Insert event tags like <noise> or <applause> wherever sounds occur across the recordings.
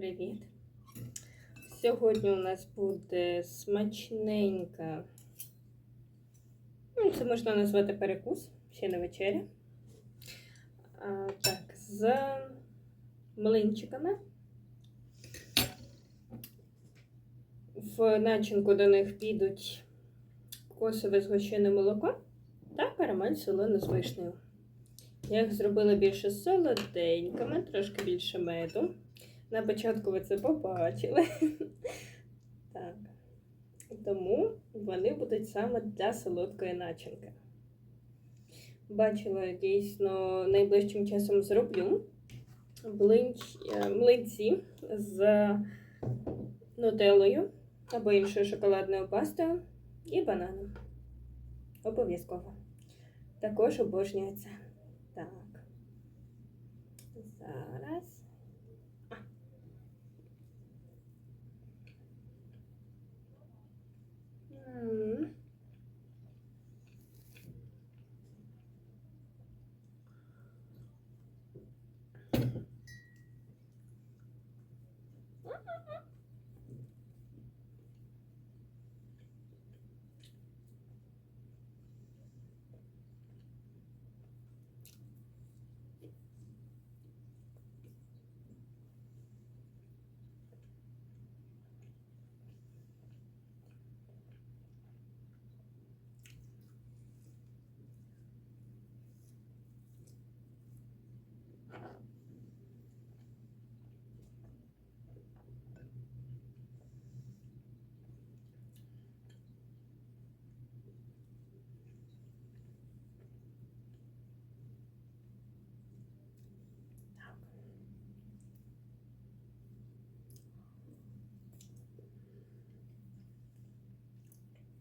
привіт! Сьогодні у нас буде смачненька. Ну, це можна назвати перекус, ще не вечеря. А, так, з млинчиками. В начинку до них підуть кокосове згущене молоко та карамель солоно з вишнею. Я їх зробила більше солоденькими, трошки більше меду. На початку ви це побачили. <laughs> Так. Тому вони будуть саме для солодкої начинки. Бачила, дійсно, найближчим часом зроблю е, млинці з нутеллою або іншою шоколадною пастою і бананом. Обов'язково. Також обожнюю це. Так. Зараз. А. М.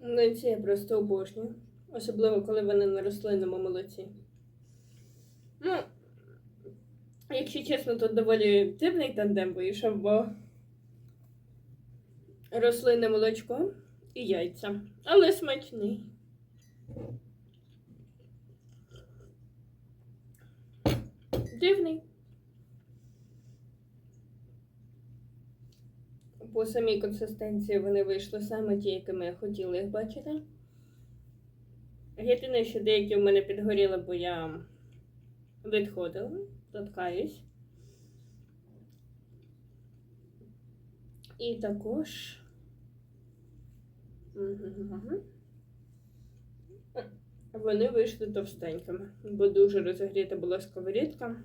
Млинці я просто обожнюю. Особливо, коли вони на рослинному молоці. Ну, якщо чесно, то доволі дивний тандем вийшов, бо рослинне молочко і яйця. Але смачний. Дивний. По самій консистенції вони вийшли саме ті, якими я хотіла їх бачити. Єдине, що деякі в мене підгоріли, бо я відходила, доткаюсь. І також. Вони вийшли товстенькими, бо дуже розігріта була сковорідка.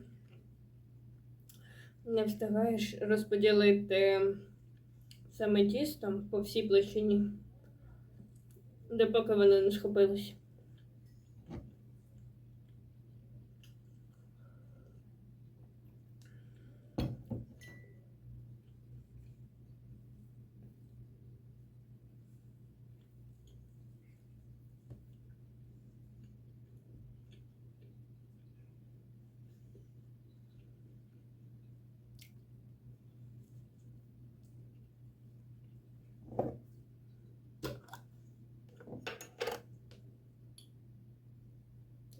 Не встигаєш розподілити саме тістом по всій площині, де поки вони не схопилось.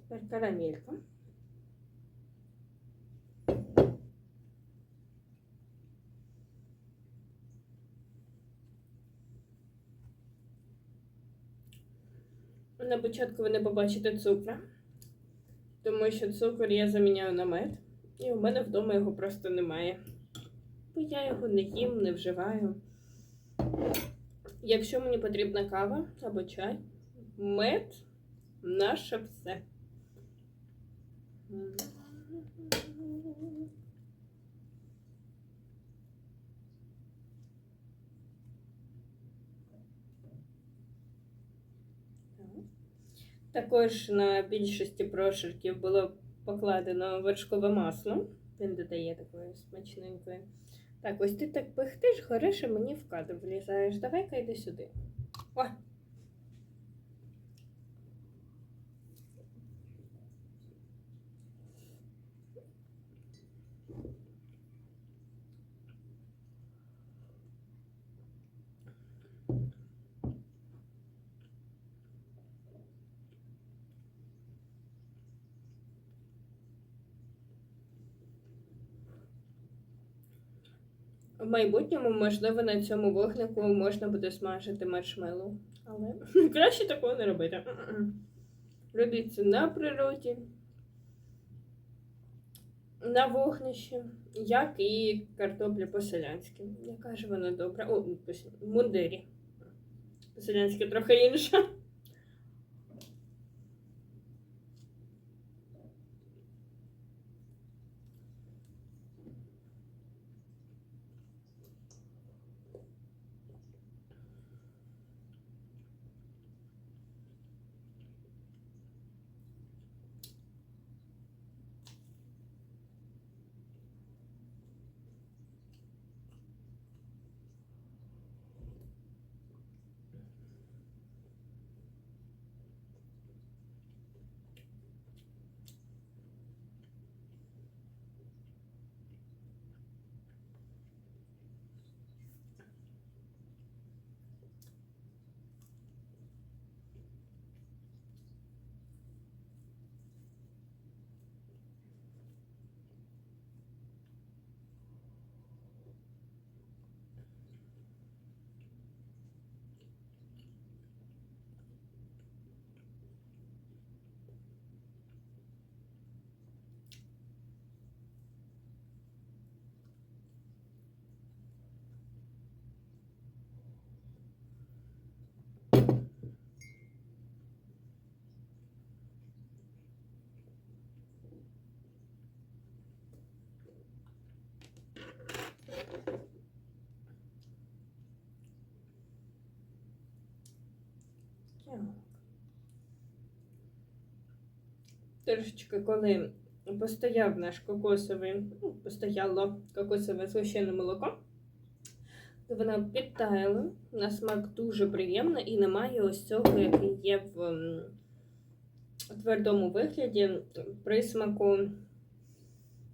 Тепер карамелька. На початку ви не побачите цукру, тому що цукор я заміняю на мед, і у мене вдома його просто немає. Бо я його не їм, не вживаю. Якщо мені потрібна кава або чай, мед наше все. Також на більшості прошарків було покладено вершкове масло. Він додає такої смачненької. Так, ось ти так пихтиш, гориш, і мені в кадр влізаєш. Давай-ка йди сюди. О! В майбутньому, можливо, на цьому вогнику можна буде смажити маршмеллоу. Але <laughs> краще такого не робити. Робіть це на природі, на вогнищі, як і картопля по-селянськи. Яка ж вона добра? О, мундирі. По-селянськи трохи інша. Трошечки, коли постояв наш кокосовий, ну, постояло кокосове згущене молоко, то воно підтаяло, на смак дуже приємно і немає ось цього, який є в твердому вигляді присмаку.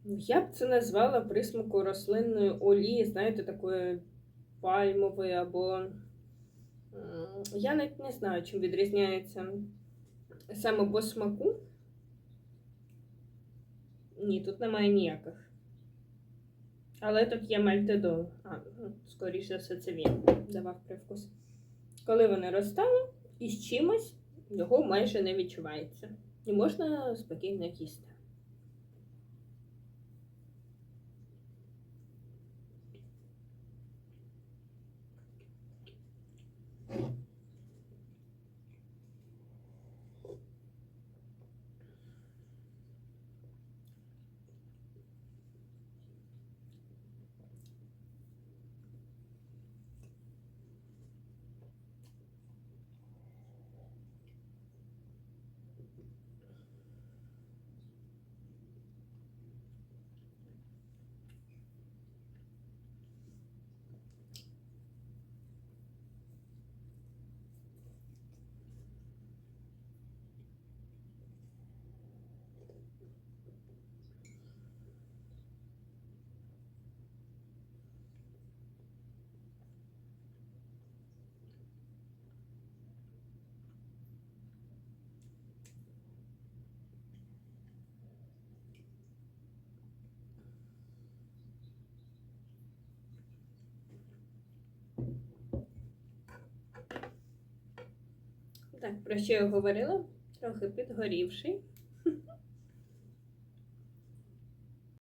Я б це назвала присмаку рослинної олії, знаєте, такої пальмової або. Я навіть не знаю, чим відрізняється саме по смаку. Ні, тут немає ніяких. Але тут є мальтедол. А, ну, скоріше все, це він давав привкус. Коли вони розтали, і з чимось його майже не відчувається. І можна спокійно їсти. Так, про що я говорила? Трохи підгорівший.